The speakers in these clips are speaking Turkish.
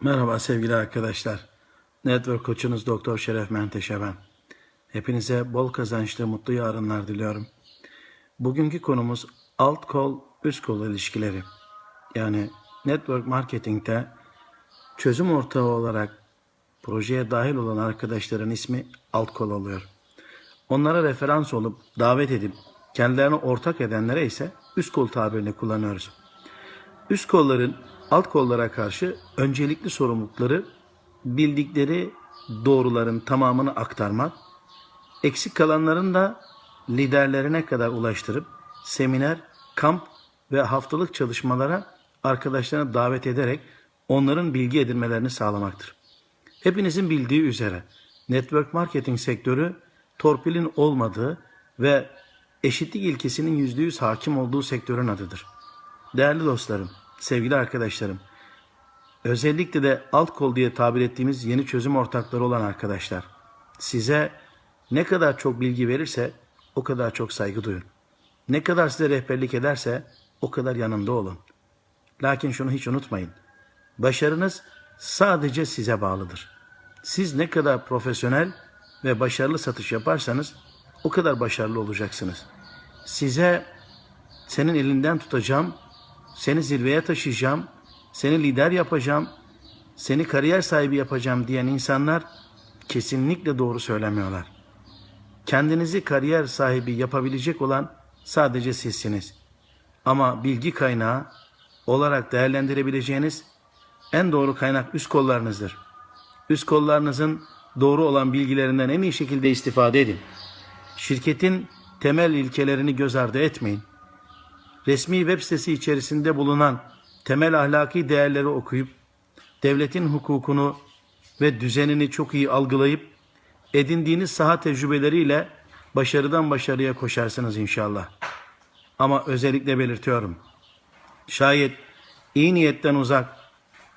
Merhaba sevgili arkadaşlar. Network koçunuz Doktor Şeref Menteşe ben. Hepinize bol kazançlı, mutlu yarınlar diliyorum. Bugünkü konumuz alt kol, üst kol ilişkileri. Yani network marketingte çözüm ortağı olarak projeye dahil olan arkadaşların ismi alt kol oluyor. Onlara referans olup davet edip kendilerini ortak edenlere ise üst kol tabirini kullanıyoruz. Üst kolların alt kollara karşı öncelikli sorumlulukları bildikleri doğruların tamamını aktarmak, eksik kalanların da liderlerine kadar ulaştırıp seminer, kamp ve haftalık çalışmalara arkadaşlarına davet ederek onların bilgi edinmelerini sağlamaktır. Hepinizin bildiği üzere network marketing sektörü torpilin olmadığı ve eşitlik ilkesinin yüzde yüz hakim olduğu sektörün adıdır. Değerli dostlarım, sevgili arkadaşlarım, özellikle de alt kol diye tabir ettiğimiz yeni çözüm ortakları olan arkadaşlar, size ne kadar çok bilgi verirse o kadar çok saygı duyun. Ne kadar size rehberlik ederse o kadar yanında olun. Lakin şunu hiç unutmayın. Başarınız sadece size bağlıdır. Siz ne kadar profesyonel ve başarılı satış yaparsanız o kadar başarılı olacaksınız. Size senin elinden tutacağım, seni zirveye taşıyacağım, seni lider yapacağım, seni kariyer sahibi yapacağım diyen insanlar kesinlikle doğru söylemiyorlar. Kendinizi kariyer sahibi yapabilecek olan sadece sizsiniz. Ama bilgi kaynağı olarak değerlendirebileceğiniz en doğru kaynak üst kollarınızdır. Üst kollarınızın doğru olan bilgilerinden en iyi şekilde istifade edin. Şirketin temel ilkelerini göz ardı etmeyin. Resmi web sitesi içerisinde bulunan temel ahlaki değerleri okuyup devletin hukukunu ve düzenini çok iyi algılayıp edindiğiniz saha tecrübeleriyle başarıdan başarıya koşarsınız inşallah. Ama özellikle belirtiyorum. Şayet iyi niyetten uzak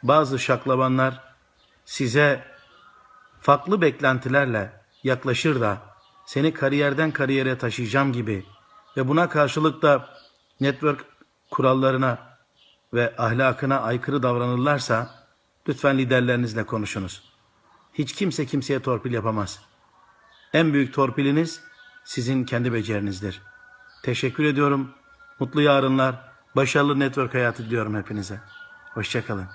bazı şaklabanlar size farklı beklentilerle yaklaşır da seni kariyerden kariyere taşıyacağım gibi ve buna karşılık da network kurallarına ve ahlakına aykırı davranırlarsa lütfen liderlerinizle konuşunuz. Hiç kimse kimseye torpil yapamaz. En büyük torpiliniz sizin kendi becerinizdir. Teşekkür ediyorum. Mutlu yarınlar, başarılı network hayatı diliyorum hepinize. Hoşçakalın.